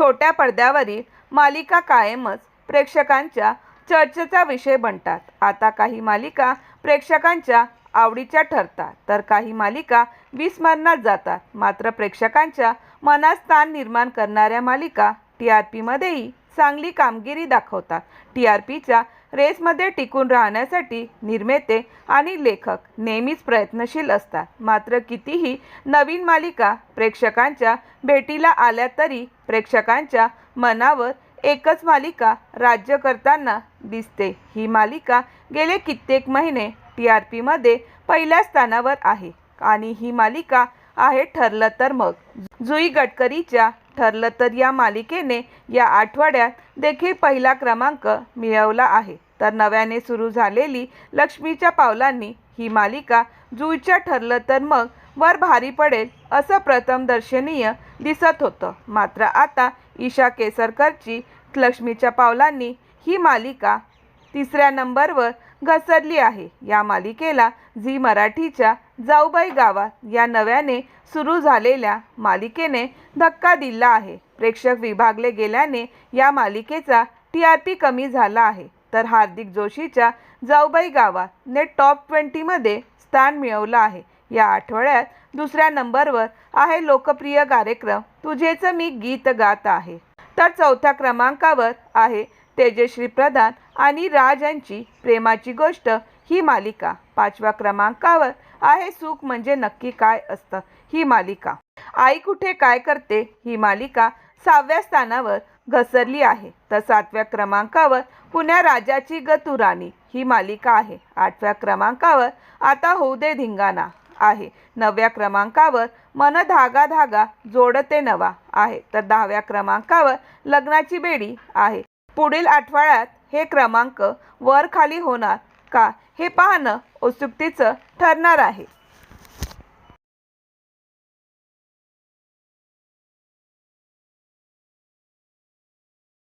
छोट्या पडद्यावरील मालिका कायमच प्रेक्षकांच्या चर्चेचा विषय बनतात. आता काही मालिका प्रेक्षकांच्या आवडीच्या ठरतात. तर काही मालिका विस्मरणात जातात. मात्र प्रेक्षकांच्या मनात स्थान निर्माण करणाऱ्या मालिका टी आर पीमध्येही चांगली कामगिरी दाखवतात. टी आर पीच्या रेसमध्ये टिकून राहण्यासाठी निर्माते आणि लेखक नेहमीच प्रयत्नशील असतात. मात्र कितीही नवीन मालिका प्रेक्षकांच्या भेटीला आल्या तरी प्रेक्षकांच्या मनावर एकच मालिका राज्य करताना दिसते. ही मालिका गेले कित्येक महिने टी आर पीमध्ये पहिल्या स्थानावर आहे आणि ही मालिका आहे ठरलं तर मग. जुई गडकरीच्या ठरलं तर या मालिकेने या आठवड्यात देखील पहिला क्रमांक मिळवला आहे. तर नव्याने सुरू झालेली लक्ष्मीच्या पावलांनी ही मालिका जुईच्या ठरलं तर मग वर भारी पडेल असं प्रथम दर्शनीय दिसत होतं. मात्र आता ईशा केसरकरची लक्ष्मीच्या पावलांनी ही मालिका तिसऱ्या नंबरवर घसरली आहे. या मालिकेला झी मराठीच्या जाऊबाई गावात या नव्याने सुरू झालेल्या मालिकेने धक्का दिला आहे. प्रेक्षक विभागले गेल्याने या मालिकेचा टी आर पी कमी झाला आहे. तर हार्दिक जोशीच्या जाऊबाई गावात ने टॉप ट्वेंटीमध्ये स्थान मिळवलं आहे. या आठवड्यात दुसऱ्या नंबरवर आहे लोकप्रिय कार्यक्रम तुझेच मी गीत गात आहे. तर चौथ्या क्रमांकावर आहे तेजश्री प्रधान आणि राज यांची प्रेमाची गोष्ट ही मालिका पाचव्या क्रमांकावर आहे. सुख म्हणजे नक्की काय असतं ही मालिका. आई कुठे काय करते ही मालिका सहाव्या स्थानावर घसरली आहे. तर सातव्या क्रमांकावर पुण्या राजाची गतुराणी ही मालिका आहे. आठव्या क्रमांकावर आता होऊ दे धिंगाणा आहे. नवव्या क्रमांकावर मन धागा धागा जोडते नवा आहे. तर दहाव्या क्रमांकावर लग्नाची बेडी आहे. पुढील आठवड्यात हे क्रमांक वर खाली होणार का हे पाहणं उत्सुकतेचं ठरणार आहे.